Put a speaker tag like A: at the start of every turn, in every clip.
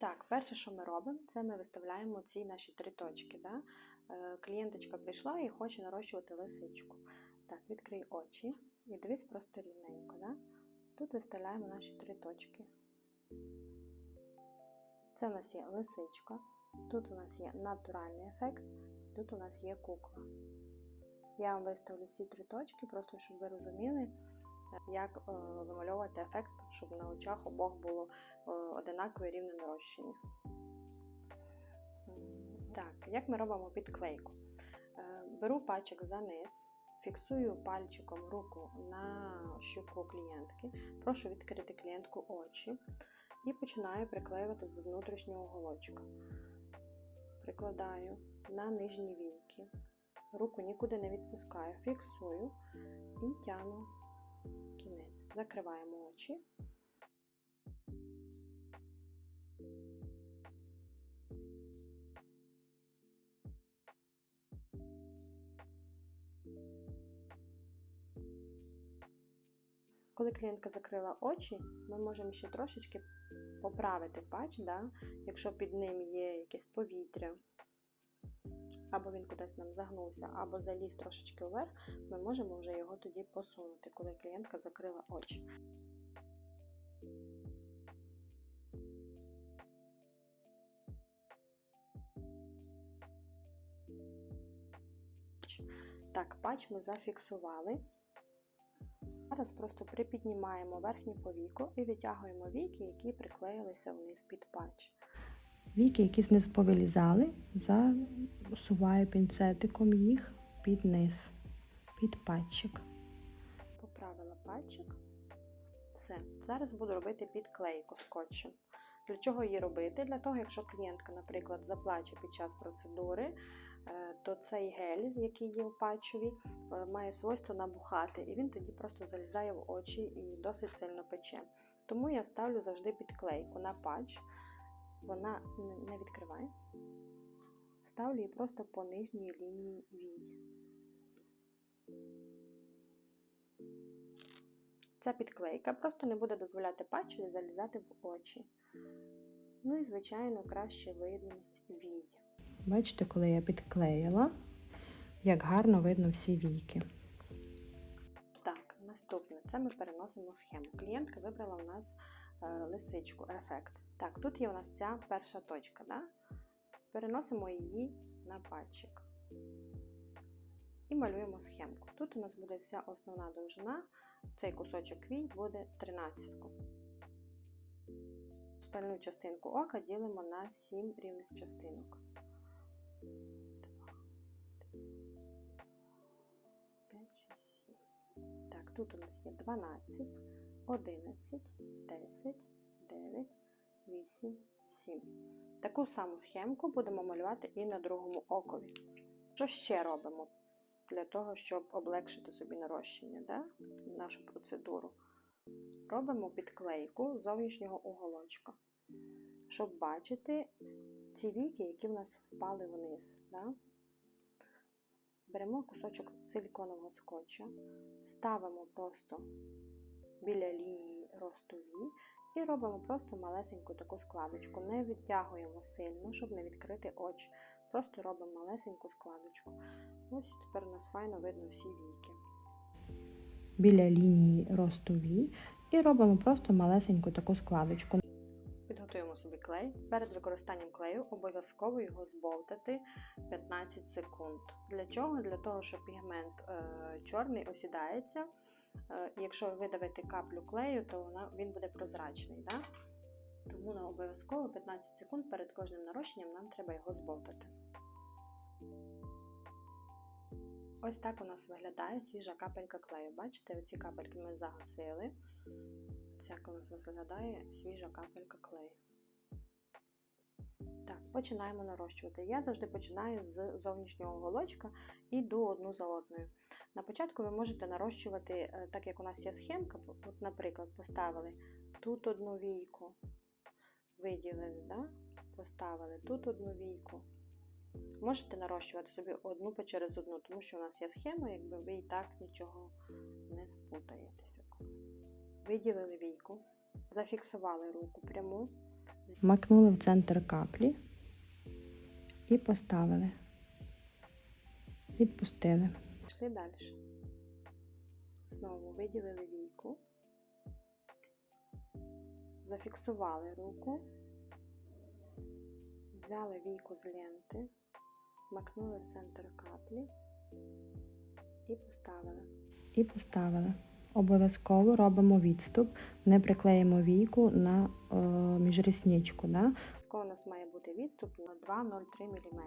A: Так, перше, що ми робимо, це ми виставляємо ці наші три точки. Да? Е, Клієнточка прийшла і хоче нарощувати лисичку. Так, відкрий очі і дивись просто рівненько. Да? Тут виставляємо наші три точки. Це у нас є лисичка, тут у нас є натуральний ефект, тут у нас є кукла. Я вам виставлю всі три точки, просто щоб ви розуміли, як е, вимальовувати ефект, щоб на очах обох було е, одинакове рівне нарощення. Так, як ми робимо підклейку? Е, Беру пальчик за низ, фіксую пальчиком руку на щуку клієнтки, прошу відкрити клієнтку очі і починаю приклеювати з внутрішнього уголочка. Прикладаю на нижні війки, руку нікуди не відпускаю, фіксую і тягну кінець. Закриваємо очі. Коли клієнтка закрила очі, ми можемо ще трошечки поправити патч, да? якщо під ним є якесь повітря, або він кудись нам загнувся, або заліз трошечки вверх, ми можемо вже його тоді посунути, коли клієнтка закрила очі. Так, патч ми зафіксували. Зараз просто припіднімаємо верхнє повіко і витягуємо віки, які приклеїлися вниз під патч.
B: Віки, які знизу повилізали, засуваю пінцетиком їх під низ, під патчик.
A: Поправила патчик. Все. Зараз буду робити підклейку скотчем. Для чого її робити? Для того, якщо клієнтка, наприклад, заплаче під час процедури, е, то цей гель, який є в патчові, е, має свойство набухати, і він тоді просто залізає в очі і досить сильно пече. Тому я ставлю завжди підклейку на патч. Вона не відкриває. Ставлю її просто по нижній лінії вій. Ця підклейка просто не буде дозволяти патчеві залізати в очі. Ну і, звичайно, краще видимість вій.
B: Бачите, коли я підклеїла, як гарно видно всі війки.
A: Так, наступне це ми переносимо схему. Клієнтка вибрала у нас е, лисичку, ефект. Так, тут є у нас ця перша точка. Да? Переносимо її на пальчик і малюємо схемку. Тут у нас буде вся основна довжина, цей кусочок вій буде 13. Остальну частинку ока ділимо на 7 рівних частинок. 5, 6, 7. Так, тут у нас є 12, 11, 10, 9, 8, 7. Таку саму схемку будемо малювати і на другому окові. Що ще робимо для того, щоб облегшити собі нарощення, да? нашу процедуру? Робимо підклейку зовнішнього уголочка, щоб бачити ці віки, які в нас впали вниз. Да? Беремо кусочок силіконового скотча, ставимо просто біля лінії росту вій і робимо просто малесеньку таку складочку. Не відтягуємо сильно, щоб не відкрити очі. Просто робимо малесеньку складочку. Ось тепер у нас файно видно всі війки.
B: Біля лінії росту вій і робимо просто малесеньку таку складочку.
A: Підготуємо собі клей. Перед використанням клею обов'язково його збовтати 15 секунд. Для чого? Для того, щоб пігмент е, чорний осідається. Е, якщо ви видавите каплю клею, то вона, він буде прозрачний. Да? Тому на обов'язково 15 секунд перед кожним нарощенням нам треба його збовтати. Ось так у нас виглядає свіжа капелька клею. Бачите, оці капельки ми загасили. Як у нас свіжа капелька клею. Так, починаємо нарощувати. Я завжди починаю з зовнішнього голочка і йду одну за одною. На початку ви можете нарощувати, е, так як у нас є схемка, от, наприклад, поставили тут одну війку, виділили, да? поставили тут одну війку. Можете нарощувати собі одну по через одну, тому що у нас є схема, якби ви і так нічого не спутаєтеся. Виділили війку, зафіксували руку пряму,
B: Макнули в центр каплі і поставили. Відпустили.
A: Пішли далі. Знову виділили війку, зафіксували руку, взяли війку з ленти, макнули в центр каплі і поставили.
B: І поставили. Обов'язково робимо відступ, не приклеїмо війку на е, міжреснічку. Да?
A: У нас має бути відступ на 2,03 мм.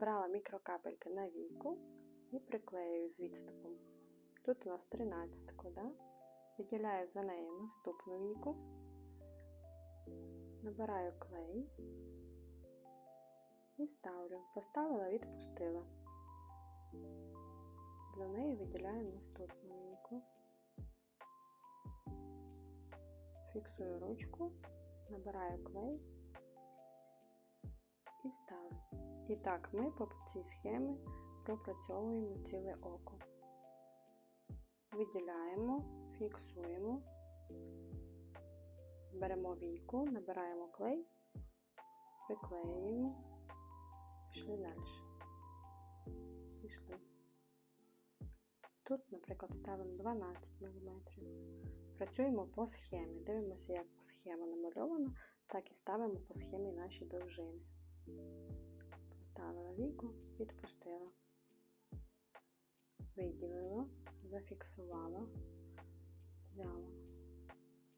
A: Набрала мікрокапельки на війку і приклеюю з відступом. Тут у нас 13, да? виділяю за нею наступну війку, набираю клей і ставлю. Поставила, відпустила. За нею виділяю наступну війку, фіксую ручку, набираю клей і ставлю. І так ми по цій схемі пропрацьовуємо ціле око. Виділяємо, фіксуємо, беремо війку, набираємо клей, приклеюємо, пішли далі. Пішли. Тут, наприклад, ставимо 12 мм. Працюємо по схемі. Дивимося, як схема намальована, так і ставимо по схемі наші довжини. Поставила війку, відпустила, виділила, зафіксувала, взяла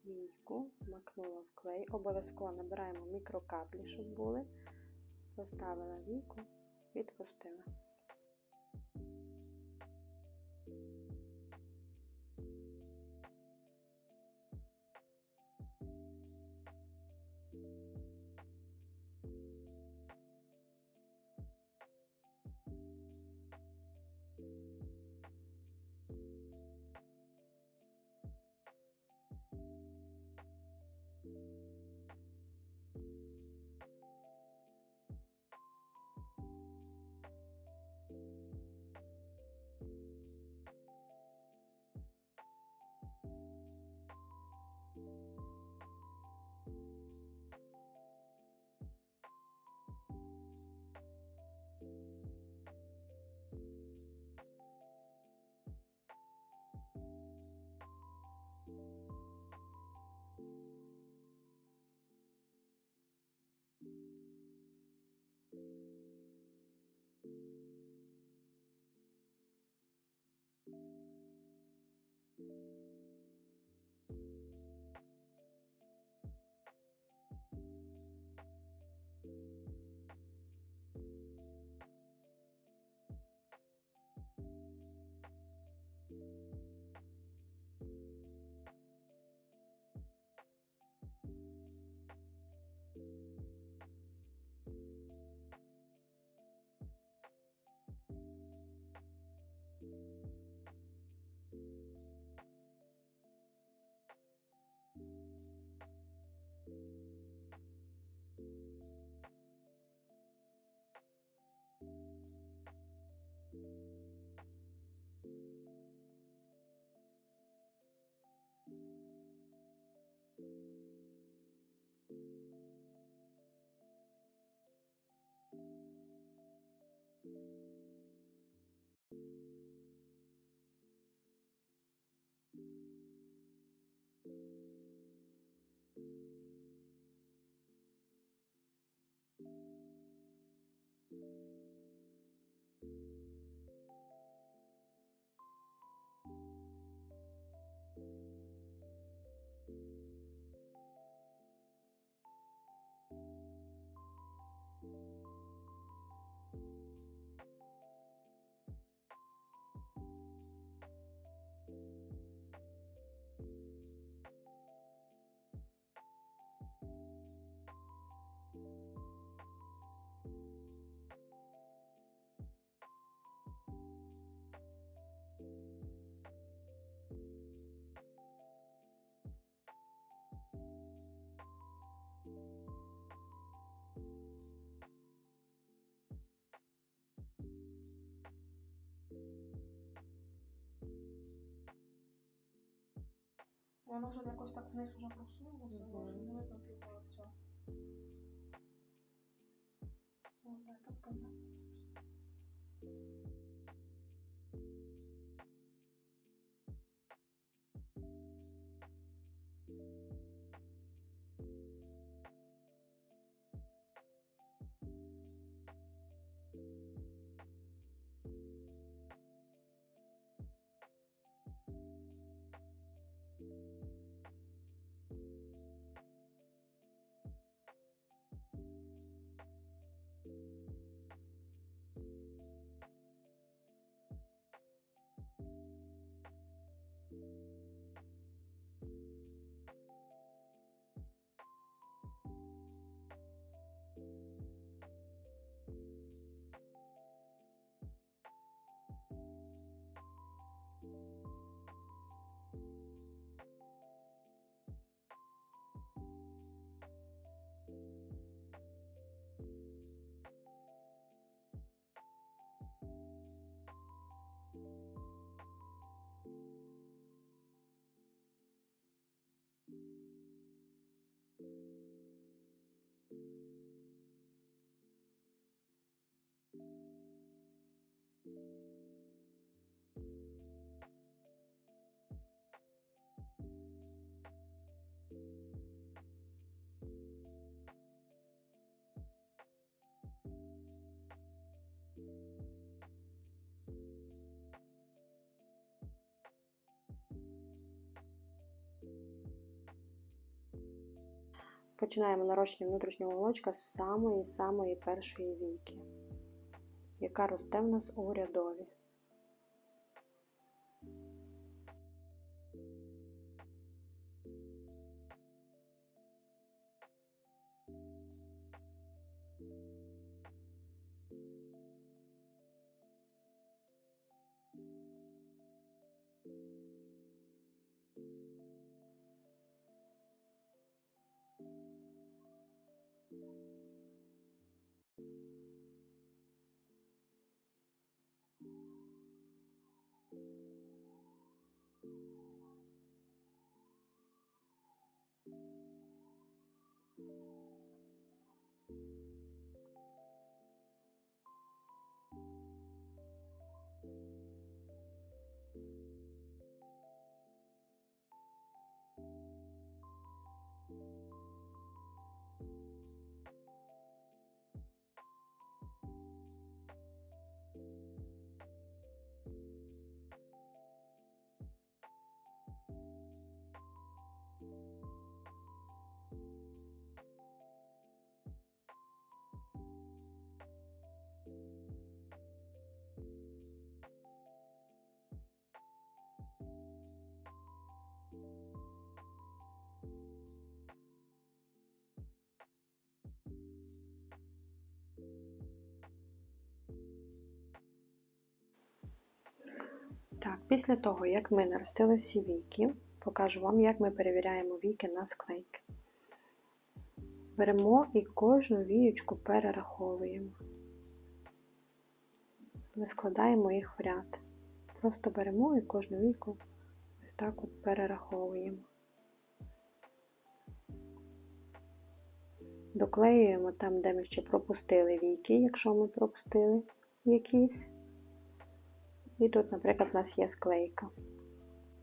A: війку, макнула в клей. Обов'язково набираємо мікрокаплі, щоб були. Поставила війку, відпустила.
C: Воно вже якось так вниз вже просунулося,
A: mm
C: -hmm. що не видно цього.
A: Починаємо нарощення внутрішнього волочка з самої-самої першої війки, яка росте в нас у рядові. Після того, як ми наростили всі війки, покажу вам, як ми перевіряємо війки на склейки. Беремо і кожну віючку перераховуємо. Ми складаємо їх в ряд. Просто беремо і кожну війку ось так от перераховуємо. Доклеюємо там, де ми ще пропустили війки, якщо ми пропустили якісь. І тут, наприклад, у нас є склейка.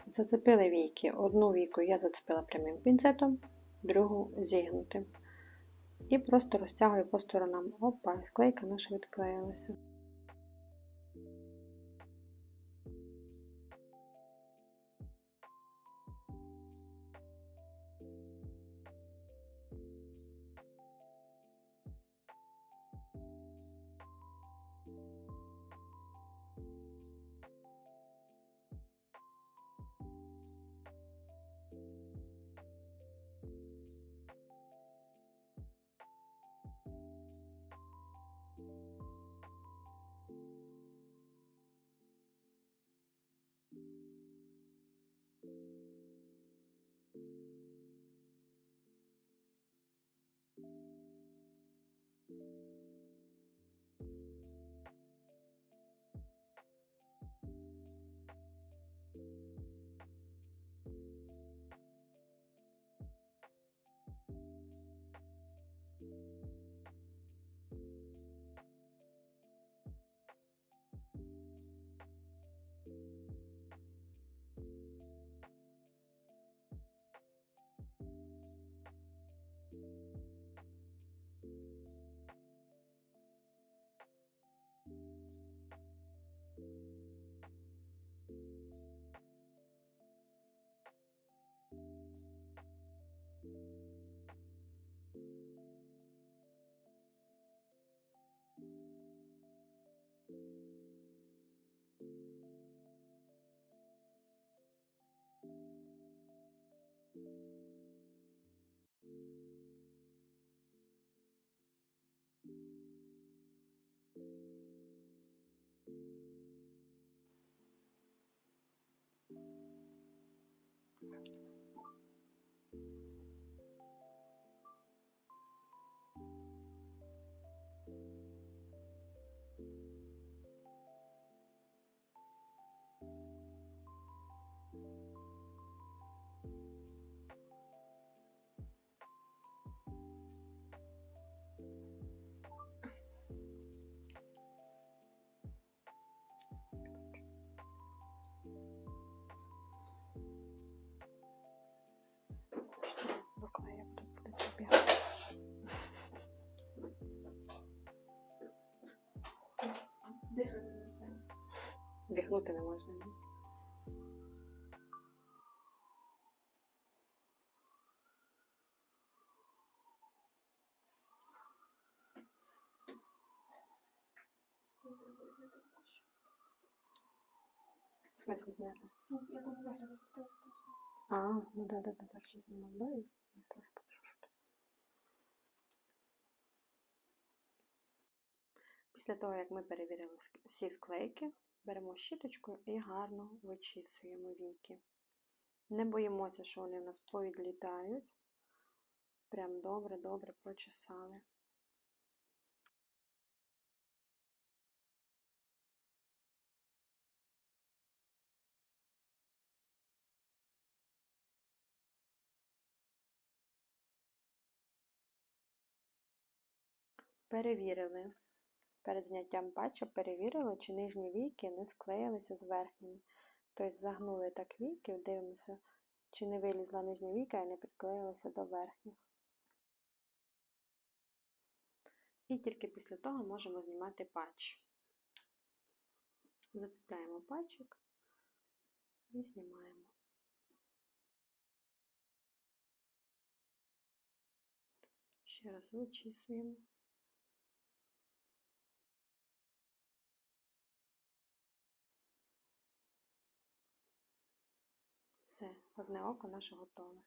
A: Зацепили війки. Одну війку я зацепила прямим пінцетом, другу зігнутим. І просто розтягую по сторонам. Опа, склейка наша відклеїлася.
C: Дихати на це.
A: Дихнути не можна. ні? В смысле зняти?
C: Ну, виглядає, розкажи просто.
A: А, ну да, да, да, зараз я зніму. Да, і я теж покажу, що там. Після того, як ми перевірили всі склейки, беремо щіточку і гарно вичісуємо віки. Не боїмося, що вони в нас повідлітають. Прям добре-добре прочесали. Перевірили. Перед зняттям патча перевірили, чи нижні віки не склеїлися з верхніми. Тобто загнули так віки, дивимося, чи не вилізла нижня віка і не підклеїлася до верхніх. І тільки після того можемо знімати патч. Зацепляємо патчик і знімаємо. Ще раз вичісуємо. Все, одне око наше готове.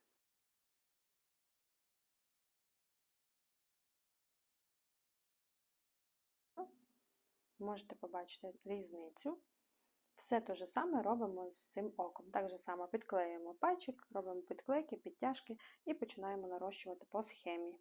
A: Можете побачити різницю. Все те ж саме робимо з цим оком. Так же само підклеюємо пальчик, робимо підклейки, підтяжки і починаємо нарощувати по схемі.